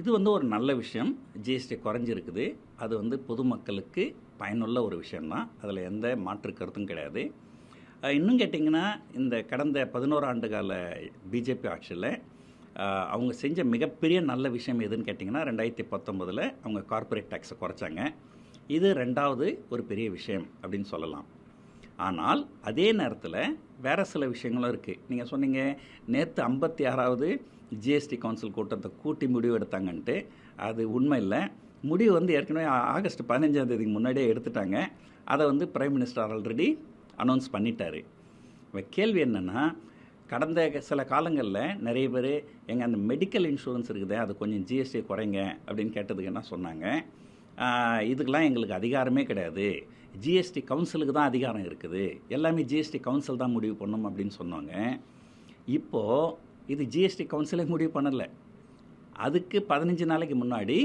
இது வந்து ஒரு நல்ல விஷயம். ஜிஎஸ்டி குறைஞ்சிருக்குது. அது வந்து பொதுமக்களுக்கு பயனுள்ள ஒரு விஷயம்தான். அதில் எந்த மாற்று கருத்தும் கிடையாது. இன்னும் கேட்டிங்கன்னா இந்த கடந்த பதினோரு ஆண்டு கால பிஜேபி ஆட்சியில் அவங்க செஞ்ச மிகப்பெரிய நல்ல விஷயம் எதுன்னு கேட்டிங்கன்னா ரெண்டாயிரத்தி பத்தொம்பதில் அவங்க கார்ப்பரேட் டேக்ஸை குறைச்சாங்க. இது ரெண்டாவது ஒரு பெரிய விஷயம் அப்படின்னு சொல்லலாம். ஆனால் அதே நேரத்தில் வேறு சில விஷயங்களும் இருக்குது நீங்கள் சொன்னீங்க நேற்று ஐம்பத்தி ஆறாவது ஜிஎஸ்டி கவுன்சில் கூட்டத்தை கூட்டி முடிவு எடுத்தாங்கன்ட்டு அது உண்மை இல்லை. முடிவு வந்து ஏற்கனவே ஆகஸ்ட் பதினஞ்சாம் தேதிக்கு முன்னாடியே எடுத்துட்டாங்க. அதை வந்து பிரைம் மினிஸ்டர் ஆல்ரெடி அனௌன்ஸ் பண்ணிட்டார். இப்போ கேள்வி என்னென்னா கடந்த சில காலங்களில் நிறைய பேர் எங்கள் அந்த மெடிக்கல் இன்சூரன்ஸ் இருக்குதே அது கொஞ்சம் ஜிஎஸ்டி குறைங்க அப்படின்னு கேட்டதுக்கு என்ன சொன்னாங்க? இதுக்கெல்லாம் எங்களுக்கு அதிகாரமே கிடையாது. ஜிஎஸ்டி கவுன்சிலுக்கு தான் அதிகாரம் இருக்குது. எல்லாமே ஜிஎஸ்டி கவுன்சில் தான் முடிவு பண்ணும் அப்படின்னு சொன்னாங்க. இப்போது இது ஜிஎஸ்டி கவுன்சிலே முடிவு பண்ணலை. அதுக்கு பதினஞ்சு நாளைக்கு முன்னாடி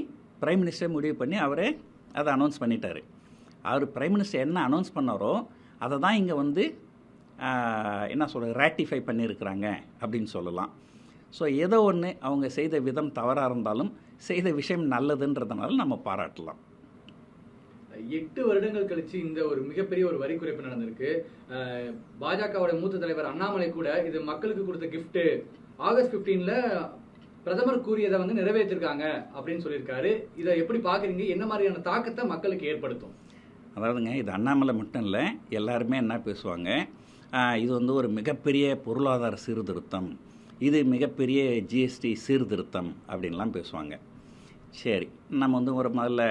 பிரைம் மினிஸ்டர் முடிவு பண்ணி அவரே அதை அனௌன்ஸ் பண்ணிட்டார். அவர் பிரைம் மினிஸ்டர் என்ன அனௌன்ஸ் பண்ணாரோ அதை தான் இங்கே வந்து என்ன சொல்கிறது ரேட்டிஃபை பண்ணியிருக்கிறாங்க அப்படின்னு சொல்லலாம். ஸோ ஏதோ ஒன்று அவங்க செய்த விதம் தவறாக இருந்தாலும் செய்த விஷயம் நல்லதுன்றதுனால நம்ம பாராட்டலாம். எட்டு வருடங்கள் கழிச்சு இந்த ஒரு மிகப்பெரிய ஒரு வரி குறைப்பு நடந்திருக்கு. பாஜகவோட மூத்த தலைவர் அண்ணாமலை கூட இது மக்களுக்கு கொடுத்த gift ஆகஸ்ட் 15ல பிரதமர் கூறியதை வந்து நிறைவேற்றிருக்காங்க அப்படின்னு சொல்லியிருக்காரு. இதை எப்படி பாக்குறீங்க? என்ன மாதிரியான தாக்கத்தை மக்களுக்கு ஏற்படுத்தும்? அதாவதுங்க இது அண்ணாமலை மட்டும் இல்லை எல்லாருமே என்ன பேசுவாங்க? இது வந்து ஒரு மிகப்பெரிய பொருளாதார சீர்திருத்தம். இது மிகப்பெரிய ஜிஎஸ்டி சீர்திருத்தம் அப்படின்லாம் பேசுவாங்க. சரி நம்ம வந்து ஒரு முதல்ல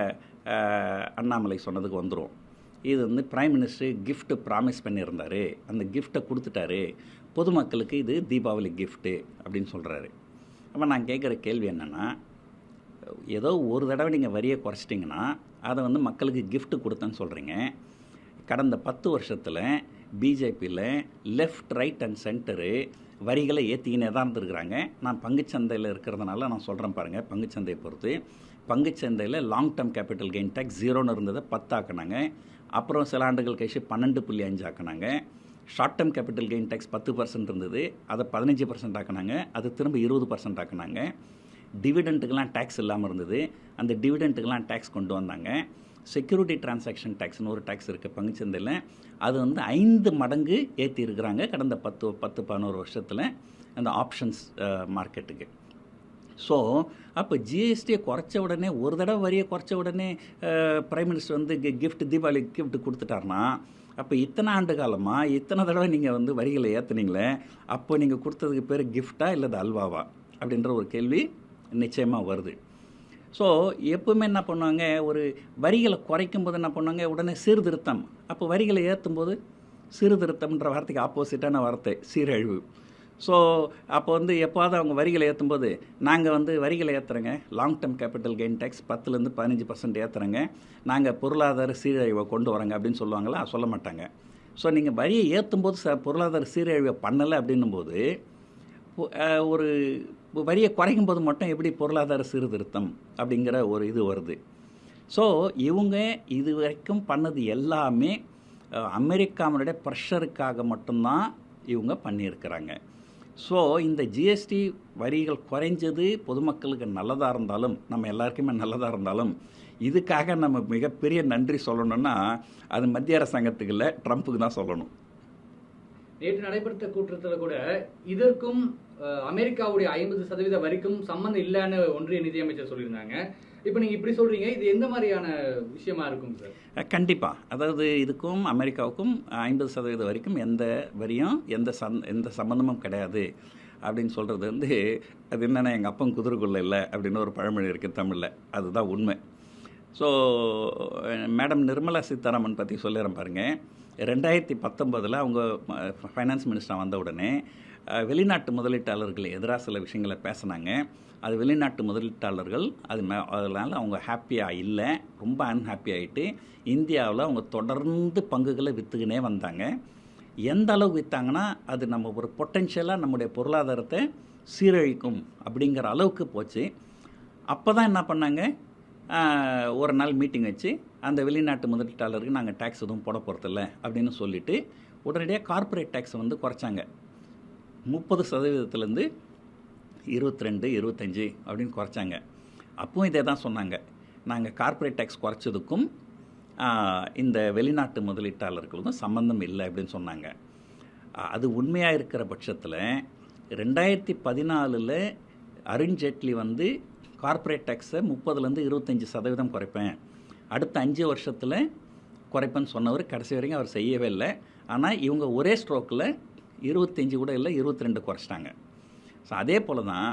அண்ணாமலை சொன்னதுக்கு வந்துடும் இது வந்து பிரைம் மினிஸ்டர் கிஃப்ட்டு ப்ராமிஸ் பண்ணியிருந்தாரு. அந்த கிஃப்ட்டை கொடுத்துட்டாரு. பொதுமக்களுக்கு இது தீபாவளி கிஃப்ட்டு அப்படின்னு சொல்கிறாரு அப்போ நான் கேட்குற கேள்வி என்னென்னா ஏதோ ஒரு தடவை நீங்கள் வரியை குறைச்சிட்டிங்கன்னா அதை வந்து மக்களுக்கு கிஃப்ட்டு கொடுத்தேன்னு சொல்கிறீங்க கடந்த பத்து வருஷத்தில் பிஜேபியில் லெஃப்ட் ரைட் அண்ட் சென்டரு வரிகளை ஏற்றிக்கினே தான் இருந்திருக்கிறாங்க. நான் பங்குச்சந்தையில் இருக்கிறதுனால நான் சொல்கிறேன் பாருங்கள் பங்குச்சந்தையை பொறுத்து. பங்குச்சந்தையில் long term capital gain tax ஜீரோன்னு இருந்ததை பத்தாக்குனாங்க. அப்புறம் சில ஆண்டுகள் கழிச்சு பன்னெண்டு புள்ளி அஞ்சு ஆக்குனாங்க. Short term capital gain tax பத்து பர்சன்ட் இருந்தது. அதை பதினஞ்சு பர்சன்ட் ஆக்குனாங்க. அது திரும்ப இருபது பர்சன்ட் ஆக்குனாங்க. டிவிடெண்ட்டுக்கெலாம் டேக்ஸ் இல்லாமல் இருந்தது. அந்த டிவிடெண்ட்டுக்கெலாம் டேக்ஸ் கொண்டு வந்தாங்க. செக்யூரிட்டி டிரான்சாக்ஷன் டேக்ஸ்னு ஒரு டேக்ஸ் இருக்குது பங்குச்சந்தையில். அது வந்து ஐந்து மடங்கு ஏற்றி இருக்கிறாங்க கடந்த பத்து பத்து பதினோரு வருஷத்தில் அந்த ஆப்ஷன்ஸ் மார்க்கெட்டுக்கு. ஸோ அப்போ ஜிஎஸ்டியை குறைச்ச உடனே ஒரு தடவை வரியை குறைச்ச உடனே பிரைம் மினிஸ்டர் வந்து கிஃப்ட் தீபாவளி கிஃப்ட் கொடுத்துட்டாருன்னா அப்போ இத்தனை ஆண்டு காலமாக இத்தனை தடவை நீங்கள் வந்து வரிகளை ஏற்றுனீங்களே அப்போ நீங்கள் கொடுத்ததுக்கு பேர் கிஃப்டா அது அல்வாவா? அப்படின்ற ஒரு கேள்வி நிச்சயமாக வருது. ஸோ எப்பவுமே என்ன பண்ணுவாங்க? ஒரு வரிகளை குறைக்கும் போது என்ன பண்ணுவாங்க? உடனே சீர்திருத்தம். அப்போ வரிகளை ஏற்றும் போது சீர்திருத்தம்ன்ற வார்த்தைக்கு ஆப்போசிட்டான வார்த்தை சீரழிவு. ஸோ அப்போ வந்து எப்போது அவங்க வரிகளை ஏற்றும்போது நாங்கள் வந்து வரிகளை ஏற்றுறோங்க long term capital gain tax பத்துலேருந்து பதினஞ்சு பர்சன்ட் ஏற்றுறோங்க நாங்கள் பொருளாதார சீரழிவை கொண்டு வரோங்க அப்படின்னு சொல்லுவாங்களா சொல்ல மாட்டாங்க. ஸோ நீங்கள் வரியை ஏற்றும் போது ச பொருளாதார சீரழிவை பண்ணலை அப்படின்னும் போது ஒரு வரியை குறைக்கும் போது மட்டும் எப்படி பொருளாதார சீர்திருத்தம் அப்படிங்கிற ஒரு இது வருது. ஸோ இவங்க இது வரைக்கும் பண்ணது எல்லாமே அமெரிக்காவினுடைய ப்ரெஷருக்காக மட்டும்தான் இவங்க பண்ணியிருக்கிறாங்க. ஸோ இந்த ஜிஎஸ்டி வரிகள் குறைஞ்சது பொதுமக்களுக்கு நல்லதாக இருந்தாலும் நம்ம எல்லாருக்குமே நல்லதாக இருந்தாலும் இதுக்காக நம்ம மிகப்பெரிய நன்றி சொல்லணும்னா அது மத்திய அரசாங்கத்துக்கு இல்லை ட்ரம்ப்புக்கு தான் சொல்லணும். நேற்று நடைபெற்ற கூட்டத்தில் கூட இதற்கும் அமெரிக்காவுடைய ஐம்பது சதவீத வரிக்கும் சம்பந்தம் இல்லைன்னு ஒன்றிய நிதியமைச்சர் சொல்லியிருந்தாங்க. இப்போ நீங்கள் இப்படி சொல்கிறீங்க இது எந்த மாதிரியான விஷயமா இருக்கும் சார்? கண்டிப்பாக அதாவது இதுக்கும் அமெரிக்காவுக்கும் ஐம்பது சதவீதம் வரைக்கும் எந்த வரியும் எந்த சந் எந்த சம்மந்தமும் கிடையாது. அப்படின்னு சொல்கிறது வந்து அது என்னென்னா எங்கள் அப்பன் குதிரைக்குள்ள இல்லை அப்படின்னு ஒரு பழமொழி இருக்குது தமிழில். அதுதான் உண்மை. ஸோ மேடம் நிர்மலா சீதாராமன் பற்றி சொல்லிடுறேன் பாருங்கள் ரெண்டாயிரத்தி பத்தொம்பதில் அவங்க ஃபைனான்ஸ் மினிஸ்டர் வந்த உடனே வெளிநாட்டு முதலீட்டாளர்கள் எதிராக சில விஷயங்களை பேசினாங்க. அது வெளிநாட்டு முதலீட்டாளர்கள் அது மே அதனால் அவங்க ஹாப்பியாக இல்லை ரொம்ப அன்ஹாப்பி ஆகிட்டு இந்தியாவில் அவங்க தொடர்ந்து பங்குகளை விற்றுக்கினே வந்தாங்க. எந்த அளவு விற்றாங்கன்னா அது நம்ம ஒரு பொட்டென்ஷியலாக நம்முடைய பொருளாதாரத்தை சீரழிக்கும் அப்படிங்கிற அளவுக்கு போச்சு. அப்போ தான் என்ன பண்ணாங்க? ஒரு நாள் மீட்டிங் வச்சு அந்த வெளிநாட்டு முதலீட்டாளருக்கு நாங்கள் டேக்ஸ் எதுவும் போட போகிறதில்ல அப்படின்னு சொல்லிட்டு உடனடியாக கார்ப்பரேட் டேக்ஸை வந்து குறைச்சாங்க. முப்பது சதவீதத்துலேருந்து இருபத்தி ரெண்டு இருபத்தஞ்சி அப்படின்னு குறைச்சாங்க. அப்பவும் இதே தான் சொன்னாங்க. நாங்கள் கார்ப்பரேட் டேக்ஸ் குறைச்சதுக்கும் இந்த வெளிநாட்டு முதலீட்டாளர்களுக்கும் சம்மந்தம் இல்லை அப்படின்னு சொன்னாங்க. அது உண்மையாக இருக்கிற பட்சத்தில் ரெண்டாயிரத்தி பதினாலில் அருண்ஜேட்லி வந்து கார்ப்பரேட் டேக்ஸை முப்பதுலேருந்து இருபத்தஞ்சி சதவீதம் குறைப்பேன். அடுத்த அஞ்சு வருஷத்தில் குறைப்பேன்னு சொன்னவர் கடைசி வரைக்கும் அவர் செய்யவே இல்லை. ஆனால் இவங்க ஒரே ஸ்ட்ரோக்கில் இருபத்தஞ்சி கூட இல்லை இருபத்தி ரெண்டு குறைச்சிட்டாங்க. ஸோ அதே போல் தான்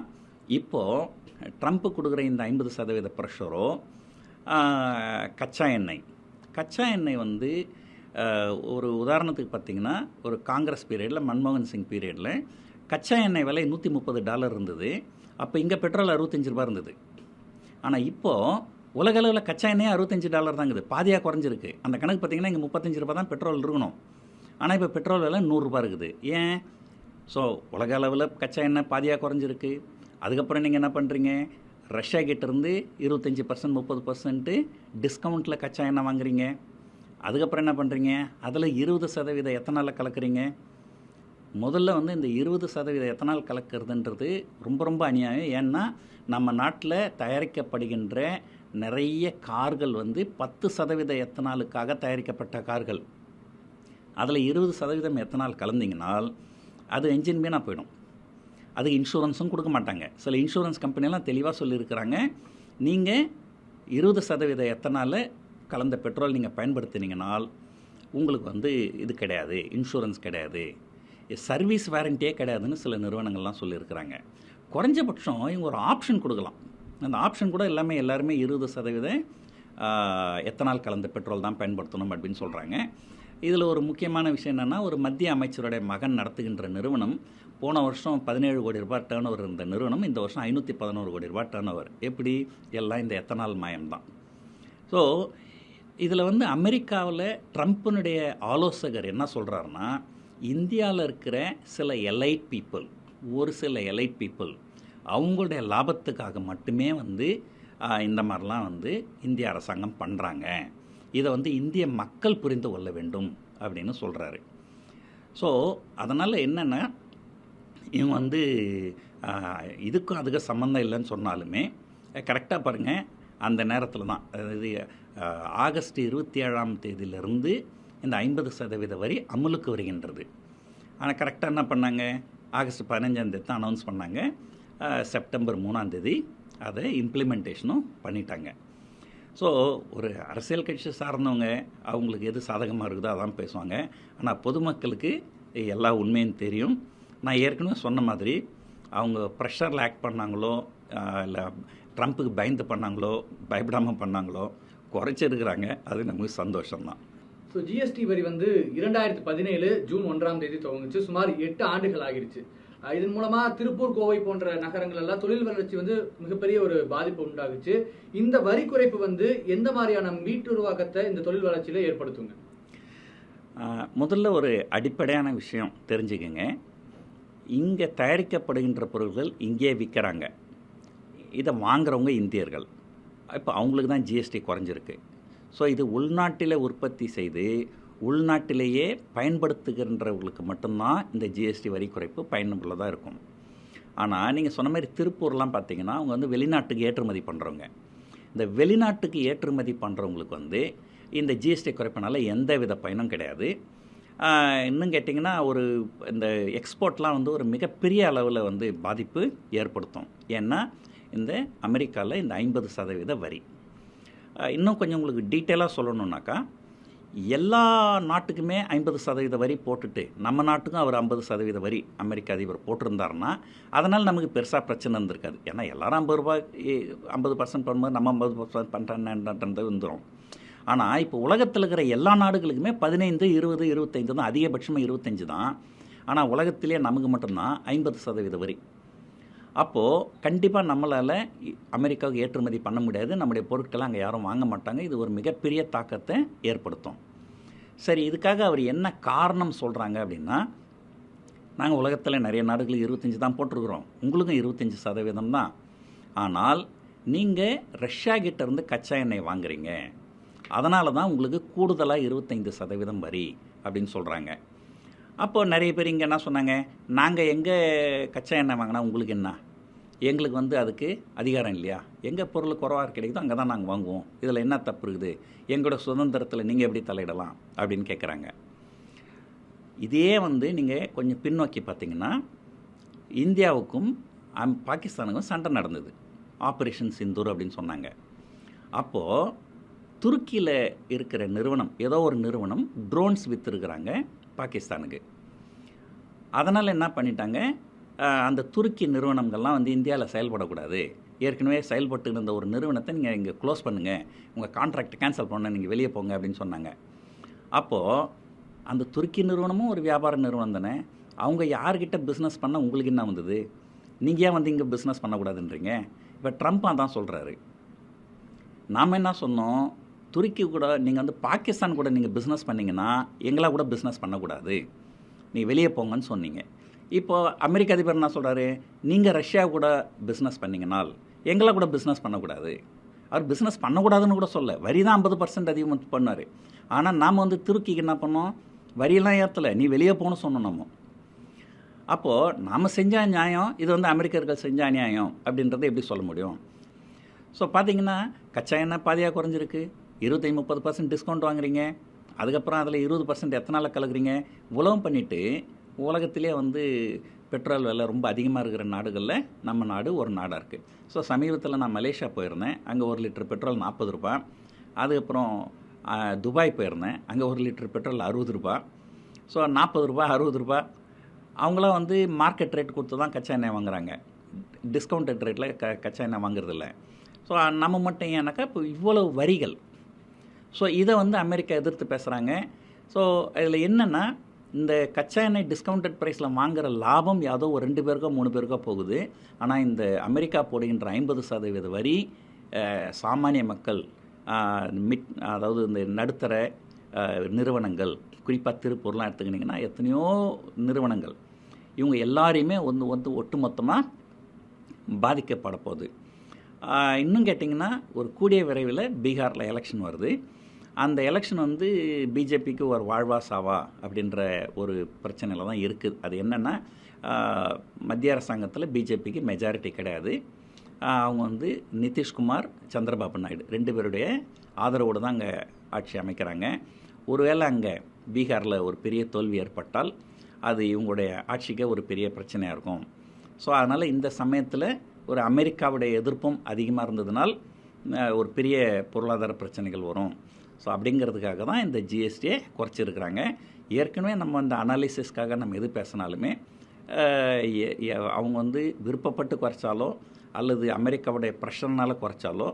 இப்போது ட்ரம்ப் கொடுக்குற இந்த ஐம்பது சதவீத ப்ரெஷரோ கச்சா எண்ணெய். கச்சா எண்ணெய் வந்து ஒரு உதாரணத்துக்கு பார்த்தீங்கன்னா ஒரு காங்கிரஸ் பீரியடில் மன்மோகன் சிங் பீரியடில் கச்சா எண்ணெய் விலை நூற்றி முப்பது டாலர் இருந்தது. அப்போ இங்கே பெட்ரோல் அறுபத்தஞ்சு ரூபா இருந்தது. ஆனால் இப்போது உலகளவில் கச்சா எண்ணெய் அறுபத்தஞ்சு டாலர் தாங்குது பாதியாக குறைஞ்சிருக்கு. அந்த கணக்கு பார்த்தீங்கன்னா இங்கே முப்பத்தஞ்சு ரூபா தான் பெட்ரோல் இருக்கணும். ஆனால் இப்போ பெட்ரோல் விலை நூறுரூபா இருக்குது. ஏன்? ஸோ உலக அளவில் கச்சா எண்ணெய் பாதியாக குறைஞ்சிருக்கு. அதுக்கப்புறம் நீங்கள் என்ன பண்ணுறீங்க ரஷ்யா கிட்டேருந்து இருபத்தஞ்சி பர்சன்ட் முப்பது பர்சன்ட்டு டிஸ்கவுண்ட்டில் கச்சா எண்ணெய் வாங்குறீங்க. அதுக்கப்புறம் என்ன பண்ணுறீங்க அதில் இருபது சதவீத எத்தனால் கலக்குறீங்க? முதல்ல வந்து இந்த இருபது சதவீத எத்தனால் கலக்கிறதுன்றது ரொம்ப ரொம்ப அநியாயம். ஏன்னா நம்ம நாட்டில் தயாரிக்கப்படுகின்ற நிறைய கார்கள் வந்து பத்து சதவீத எத்தனாலுக்காக தயாரிக்கப்பட்ட கார்கள். அதில் இருபது சதவீதம் எத்தனால் கலந்தீங்கனால் அது என்ஜின் வீணாக போயிடும். அதுக்கு இன்சூரன்ஸும் கொடுக்க மாட்டாங்க. சில இன்சூரன்ஸ் கம்பெனிலாம் தெளிவாக சொல்லியிருக்கிறாங்க. நீங்கள் இருபது சதவீத எத்தனால் கலந்த பெட்ரோல் நீங்கள் பயன்படுத்தினீங்கனால் உங்களுக்கு வந்து இது கிடையாது. இன்சூரன்ஸ் கிடையாது. சர்வீஸ் வாரண்டியே கிடையாதுன்னு சில நிறுவனங்கள்லாம் சொல்லியிருக்கிறாங்க. குறைஞ்சபட்சம் இவங்க ஒரு ஆப்ஷன் கொடுக்கலாம். அந்த ஆப்ஷன் கூட எல்லாமே எல்லாருமே இருபது சதவீத எத்தனால் கலந்த பெட்ரோல் தான் பயன்படுத்தணும் அப்படின்னு சொல்கிறாங்க இதில் ஒரு முக்கியமான விஷயம் என்னென்னா ஒரு மத்திய அமைச்சருடைய மகன் நடத்துகின்ற நிறுவனம் போன வருஷம் பதினேழு கோடி ரூபாய் டேர்ன் ஓவர் இருந்த நிறுவனம் இந்த வருஷம் ஐநூற்றி பதினோரு கோடி ரூபாய் டேர்ன் ஓவர் எப்படி? எல்லாம் இந்த எத்தனால் மயம்தான். ஸோ இதில் வந்து அமெரிக்காவில் ட்ரம்ப்பினுடைய ஆலோசகர் என்ன சொல்கிறாருன்னா இந்தியாவில் இருக்கிற சில எலைட் பீப்புள் ஒரு சில எலைட் பீப்புள் அவங்களுடைய லாபத்துக்காக மட்டுமே வந்து இந்த மாதிரிலாம் வந்து இந்திய அரசாங்கம் பண்ணுறாங்க இதை வந்து இந்திய மக்கள் புரிந்து கொள்ள வேண்டும் அப்படின்னு சொல்கிறாரு ஸோ அதனால் என்னென்னா இவன் வந்து இதுக்கும் அதுக்கு சம்மந்தம் இல்லைன்னு சொன்னாலுமே கரெக்டாக பாருங்கள் அந்த நேரத்தில் தான் அதாவது ஆகஸ்ட் இருபத்தி ஏழாம் தேதியிலிருந்து இந்த ஐம்பது சதவீத வரி அமலுக்கு வருகின்றது. ஆனால் கரெக்டாக என்ன பண்ணாங்க? ஆகஸ்ட் பதினஞ்சாம் தேதி தான் அனௌன்ஸ் பண்ணாங்க. செப்டம்பர் மூணாம் தேதி அதை இம்ப்ளிமெண்டேஷனும் பண்ணிட்டாங்க. ஸோ ஒரு அரசியல் கட்சி சார்ந்தவங்க அவங்களுக்கு எது சாதகமாக இருக்குதோ அதான் பேசுவாங்க. ஆனால் பொதுமக்களுக்கு எல்லா உண்மையும் தெரியும். நான் ஏற்கனவே சொன்ன மாதிரி அவங்க ப்ரெஷரில் ஆக்ட் பண்ணாங்களோ இல்லை ட்ரம்ப்புக்கு பயந்து பண்ணாங்களோ பயப்படாமல் பண்ணாங்களோ குறைச்சிருக்கிறாங்க. அது நமக்கு சந்தோஷம்தான். ஸோ ஜிஎஸ்டி வரி வந்து இரண்டாயிரத்தி பதினேழு ஜூன் ஒன்றாம் தேதி துவங்குச்சு. சுமார் எட்டு ஆண்டுகள் ஆகிருச்சு. இதன் மூலமா திருப்பூர் கோவை போன்ற நகரங்கள் எல்லாம் தொழில் வளர்ச்சி வந்து மிகப்பெரிய ஒரு பாதிப்பு உண்டாகுச்சு. இந்த வரி குறைப்பு வந்து எந்த மாதிரியான மீட்டுருவாக்கத்தை இந்த தொழில் வளர்ச்சியில ஏற்படுத்துங்க? முதல்ல ஒரு அடிப்படையான விஷயம் தெரிஞ்சுக்கங்க. இங்கே தயாரிக்கப்படுகின்ற பொருட்கள் இங்கே விற்கிறாங்க. இதை வாங்குறவங்க இந்தியர்கள். இப்போ அவங்களுக்கு தான் ஜிஎஸ்டி குறைஞ்சிருக்கு. ஸோ இது உள்நாட்டில் உற்பத்தி செய்து உள்நாட்டிலேயே பயன்படுத்துகின்றவர்களுக்கு மட்டும்தான் இந்த ஜிஎஸ்டி வரி குறைப்பு பயனுள்ளதாக இருக்கும். ஆனால் நீங்கள் சொன்ன மாதிரி திருப்பூர்லாம் பார்த்தீங்கன்னா அவங்க வந்து வெளிநாட்டுக்கு ஏற்றுமதி பண்ணுறவங்க இந்த வெளிநாட்டுக்கு ஏற்றுமதி பண்ணுறவங்களுக்கு வந்து இந்த ஜிஎஸ்டி குறைப்பினால எந்த வித பயனும் கிடையாது. இன்னும் கேட்டிங்கன்னா ஒரு இந்த எக்ஸ்போர்ட்லாம் வந்து ஒரு மிகப்பெரிய அளவில் வந்து பாதிப்பு ஏற்படுத்தும். ஏன்னா இந்த அமெரிக்காவில் இந்த ஐம்பது சதவீத வரி. இன்னும் கொஞ்சம் உங்களுக்கு டீட்டெயிலாக சொல்லணுன்னாக்கா எல்லா நாட்டுக்குமே ஐம்பது சதவீத வரி போட்டுட்டு நம்ம நாட்டுக்கும் அவர் ஐம்பது சதவீத வரி அமெரிக்க அதிபர் போட்டிருந்தாருன்னா அதனால் நமக்கு பெருசாக பிரச்சனை இருந்திருக்காது. ஏன்னா எல்லாரும் ஐம்பது ரூபாய் ஐம்பது பர்சன்ட் பண்ணும்போது நம்ம ஐம்பது பர்சன்ட் பண்ணுறேன்ன்றது வந்துடும் ஆனால் இப்போ உலகத்தில் இருக்கிற எல்லா நாடுகளுக்குமே பதினைந்து இருபது இருபத்தைந்து தான் அதிகபட்சமாக இருபத்தஞ்சு தான். ஆனால் உலகத்திலே நமக்கு மட்டும்தான் ஐம்பது சதவீத வரி அப்போது கண்டிப்பாக நம்மளால் அமெரிக்காவுக்கு ஏற்றுமதி பண்ண முடியாது. நம்முடைய பொருட்களை அங்கே யாரும் வாங்க மாட்டாங்க. இது ஒரு மிகப்பெரிய தாக்கத்தை ஏற்படுத்தும். சரி இதுக்காக அவர் என்ன காரணம் சொல்கிறாங்க அப்படின்னா நாங்கள் உலகத்தில் நிறைய நாடுகளுக்கு இருபத்தஞ்சி தான் போட்டிருக்கிறோம். உங்களுக்கும் இருபத்தஞ்சி சதவீதம் தான். ஆனால் நீங்கள் ரஷ்யா கிட்டேருந்து கச்சா எண்ணெய் வாங்குறீங்க. அதனால தான் உங்களுக்கு கூடுதலாக இருபத்தைந்து சதவீதம் வரி அப்படின்னு சொல்கிறாங்க அப்போது நிறைய பேர் இங்கே என்ன சொன்னாங்க? நாங்கள் எங்கே கச்சா எண்ணெய் வாங்கினா உங்களுக்கு என்ன? எங்களுக்கு வந்து அதுக்கு அதிகாரம் இல்லையா? எங்கள் பொருள் குறவாக கிடைக்குதோ அங்கே தான் நாங்கள் வாங்குவோம். இதில் என்ன தப்பு இருக்குது? எங்களோட சுதந்திரத்தில் நீங்கள் எப்படி தலையிடலாம்? அப்படின்னு கேட்குறாங்க இதே வந்து நீங்கள் கொஞ்சம் பின்னோக்கி பார்த்தீங்கன்னா இந்தியாவுக்கும் அம்- பாகிஸ்தானுக்கும் சண்டை நடந்தது. ஆப்ரேஷன் சிந்தூர் அப்படின்னு சொன்னாங்க. அப்போது துருக்கியில் இருக்கிற நிறுவனம் ஏதோ ஒரு நிறுவனம் ட்ரோன்ஸ் விற்றுருக்குறாங்க பாகிஸ்தானுக்கு. அதனால் என்ன பண்ணிட்டாங்க? அந்த துருக்கி நிறுவனங்கள்லாம் வந்து இந்தியாவில் செயல்படக்கூடாது. ஏற்கனவே செயல்பட்டு இருந்த ஒரு நிறுவனத்தை நீங்கள் இங்கே க்ளோஸ் பண்ணுங்கள் உங்கள் கான்ட்ராக்ட் கேன்சல் பண்ண நீங்கள் வெளியே போங்க அப்படின்னு சொன்னாங்க. அப்போது அந்த துருக்கி நிறுவனமும் ஒரு வியாபார நிறுவனம் தானே? அவங்க யார்கிட்ட பிஸ்னஸ் பண்ண உங்களுக்கு என்ன வந்தது? நீங்கள் ஏன் வந்து இங்கே பிஸ்னஸ் பண்ணக்கூடாதுன்றீங்க? இப்போ ட்ரம்ப்பாக தான் சொல்கிறாரு நாம் என்ன சொன்னோம்? துருக்கி கூட நீங்கள் வந்து பாகிஸ்தான் கூட நீங்கள் பிஸ்னஸ் பண்ணிங்கன்னா எங்களா கூட பிஸ்னஸ் பண்ணக்கூடாது. நீ வெளியே போங்கன்னு சொன்னீங்க. இப்போ அமெரிக்க அதிபர் என்ன சொல்கிறாரு நீங்கள் ரஷ்யா கூட பிஸ்னஸ் பண்ணிங்கனால் எங்களை கூட பிஸ்னஸ் பண்ணக்கூடாது. அவர் பிஸ்னஸ் பண்ணக்கூடாதுன்னு கூட சொல்ல வரி தான் ஐம்பது பர்சன்ட் அதிகம் பண்ணார். ஆனால் நாம் வந்து துருக்கிக்கு என்ன பண்ணோம்? வரியெல்லாம் ஏற்றலை நீ வெளியே போகணும்னு சொன்னோம் நம்ம அப்போது நாம் செஞ்ச நியாயம் இது வந்து அமெரிக்கர்கள் செஞ்ச அநியாயம் அப்படின்றத எப்படி சொல்ல முடியும்? ஸோ பார்த்தீங்கன்னா கச்சா எண்ணெய் பாதியாக குறைஞ்சிருக்கு. இருபத்தி முப்பது பர்சன்ட் டிஸ்கவுண்ட் வாங்குறீங்க. அதுக்கப்புறம் அதில் இருபது பர்சன்ட் எத்தனால் கலக்குறீங்க? உலகம் பண்ணிவிட்டு உலகத்திலே வந்து பெட்ரோல் விலை ரொம்ப அதிகமாக இருக்கிற நாடுகளில் நம்ம நாடு ஒரு நாடாக இருக்குது ஸோ சமீபத்தில் நான் மலேசியா போயிருந்தேன். அங்கே ஒரு லிட்டர் பெட்ரோல் நாற்பது ரூபா. அதுக்கப்புறம் துபாய் போயிருந்தேன். அங்கே ஒரு லிட்டர் பெட்ரோல் அறுபது ரூபாய் ஸோ நாற்பது ரூபா அறுபது ரூபா. அவங்களாம் வந்து மார்க்கெட் ரேட் கொடுத்து தான் கச்சா எண்ணெய் வாங்குறாங்க. டிஸ்கவுண்டட் ரேட்டில் க கச்சா எண்ணெய் வாங்குறதில்ல ஸோ நம்ம மட்டும் ஏன்னாக்கா இப்போ இவ்வளவு வரிகள். ஸோ இதை வந்து அமெரிக்கா எதிர்த்து பேசுகிறாங்க ஸோ இதில் என்னென்னா இந்த கச்சா எண்ணெய் டிஸ்கவுண்டட் ப்ரைஸில் வாங்குகிற லாபம் ஏதோ ஒரு ரெண்டு பேருக்கோ மூணு பேருக்கோ போகுது. ஆனால் இந்த அமெரிக்கா போடுகின்ற ஐம்பது சதவீத வரி சாமானிய மக்கள் மிட் அதாவது இந்த நடுத்தர நிறுவனங்கள் குறிப்பாக திருப்பூர்லாம் எடுத்துக்கிட்டிங்கன்னா எத்தனையோ நிறுவனங்கள் இவங்க எல்லாரையுமே வந்து வந்து ஒட்டுமொத்தமாக பாதிக்கப்பட போகுது. இன்னும் கேட்டிங்கன்னா ஒரு கூடிய விரைவில் பீகாரில் எலெக்ஷன் வருது. அந்த எலெக்ஷன் வந்து பிஜேபிக்கு ஒரு வாழ்வா சாவா அப்படின்ற ஒரு பிரச்சனையில் தான் இருக்குது அது என்னென்னா மத்திய அரசாங்கத்தில் பிஜேபிக்கு மெஜாரிட்டி கிடையாது. அவங்க வந்து நிதிஷ்குமார் சந்திரபாபு நாயுடு ரெண்டு பேருடைய ஆதரவோடு தான் அங்கே ஆட்சி அமைக்கிறாங்க. ஒருவேளை அங்கே பீகாரில் ஒரு பெரிய தோல்வி ஏற்பட்டால் அது இவங்களுடைய ஆட்சிக்கு ஒரு பெரிய பிரச்சனையாக இருக்கும். ஸோ அதனால் இந்த சமயத்தில் ஒரு அமெரிக்காவுடைய எதிர்ப்பும் அதிகமாக இருந்ததுனால் ஒரு பெரிய பொருளாதார பிரச்சனைகள் வரும். ஸோ அப்படிங்கிறதுக்காக தான் இந்த ஜிஎஸ்டியை குறைச்சிருக்கிறாங்க. ஏற்கனவே நம்ம இந்த அனாலிசிஸ்க்காக நம்ம எது பேசினாலுமே அவங்க வந்து விருப்பப்பட்டு குறைச்சாலோ அல்லது அமெரிக்காவுடைய ப்ரெஷர்னால் குறைச்சாலோ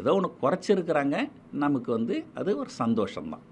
ஏதோ ஒன்று குறைச்சிருக்கிறாங்க. நமக்கு வந்து அது ஒரு சந்தோஷம்தான்.